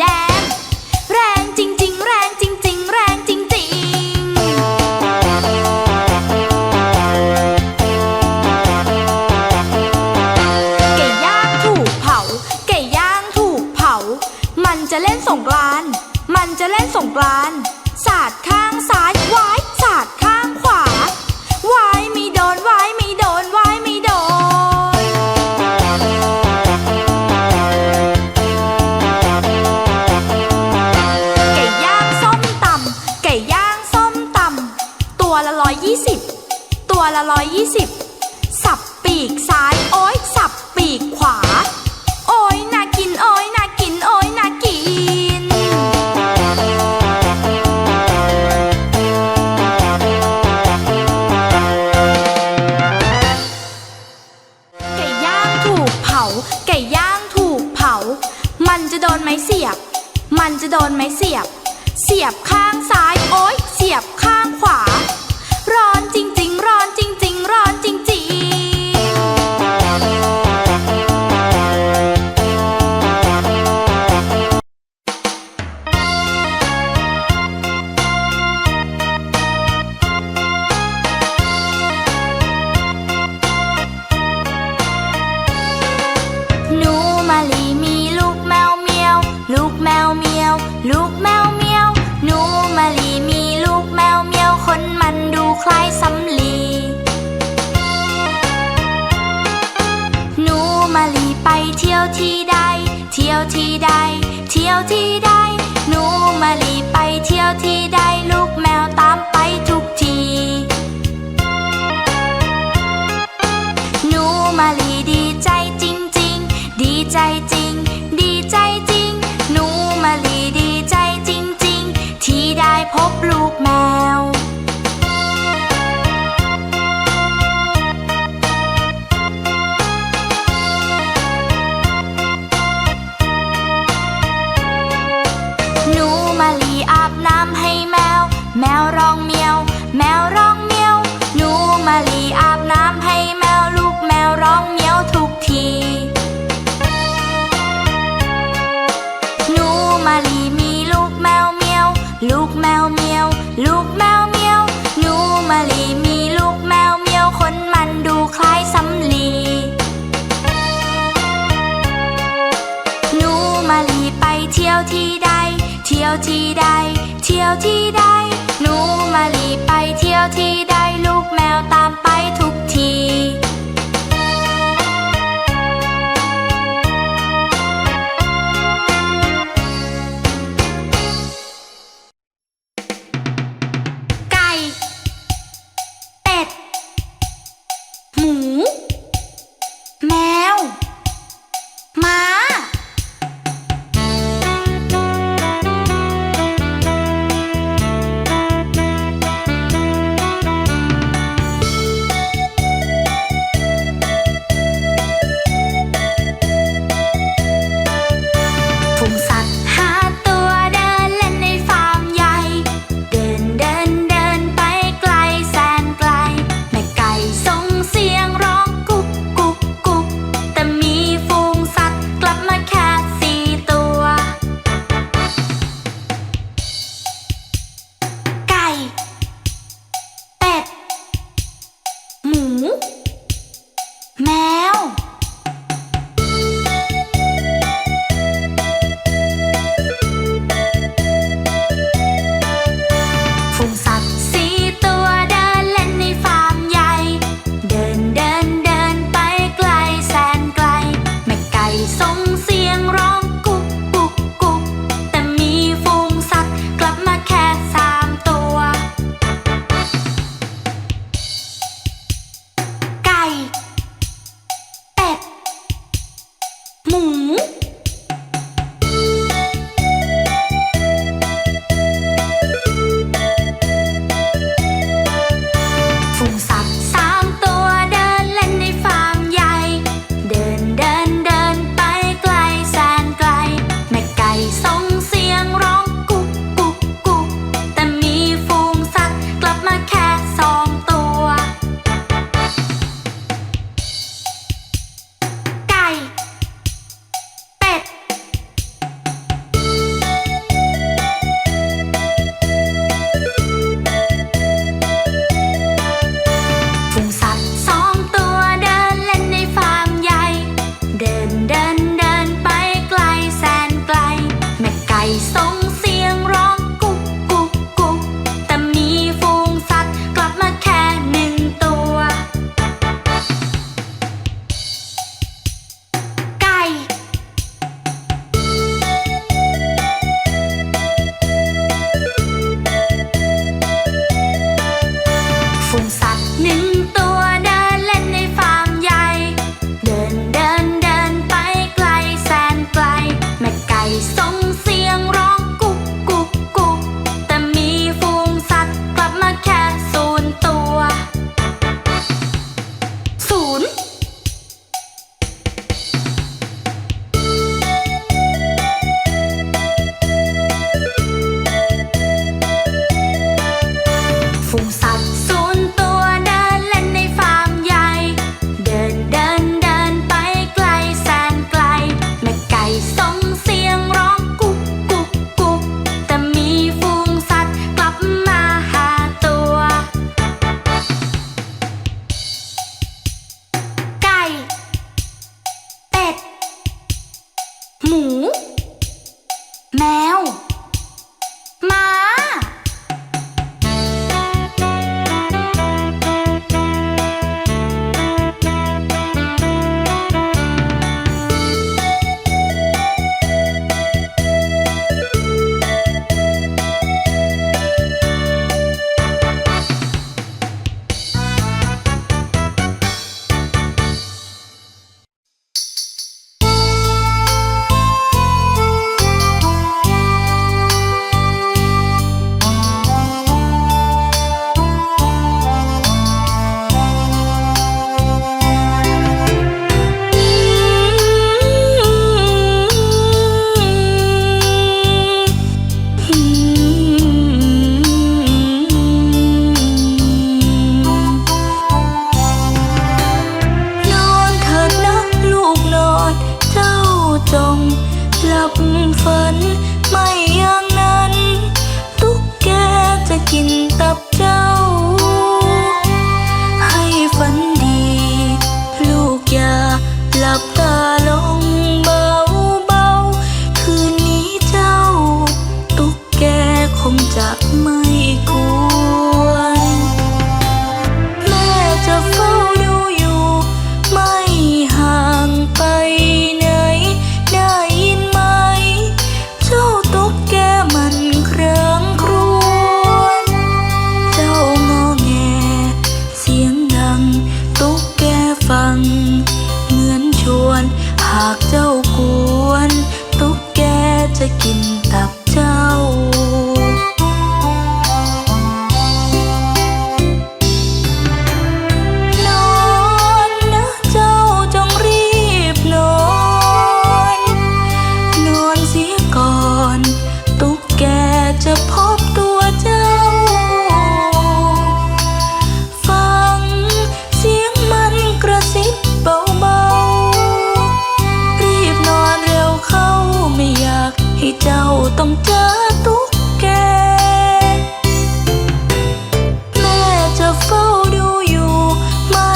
that. คล้ายสำลี หนูมาลีไปเที่ยวที่ใด เที่ยวที่ใด เที่ยวที่ใด หนูมาลีไปเที่ยวที่ใด ลูกแมวตามไป ที่ได้ลูกแมวตาม 风沙 ต้องเจอตุ๊กแก แม่จะเฝ้าดูอยู่ ไม่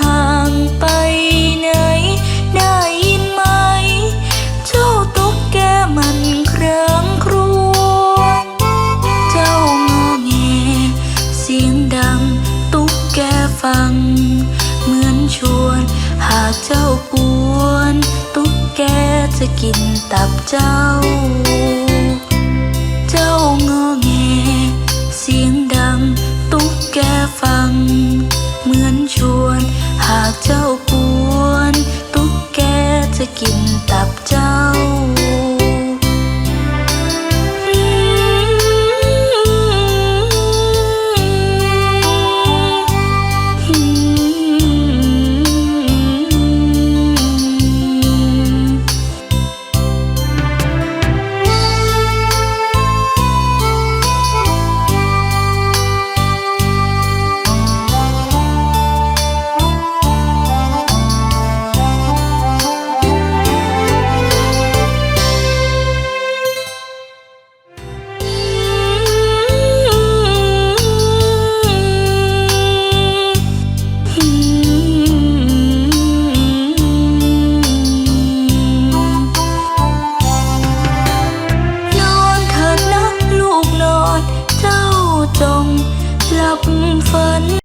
ห่างไปไหน ได้ยินไหม เจ้าตุ๊กแกมันเครื่งครวญเจ้างอแงเสียงดังตุ๊กแกฟัง เหมือนชวน หากเจ้ากวน ตุ๊กแกจะกินตับเจ้า cinta ฝัน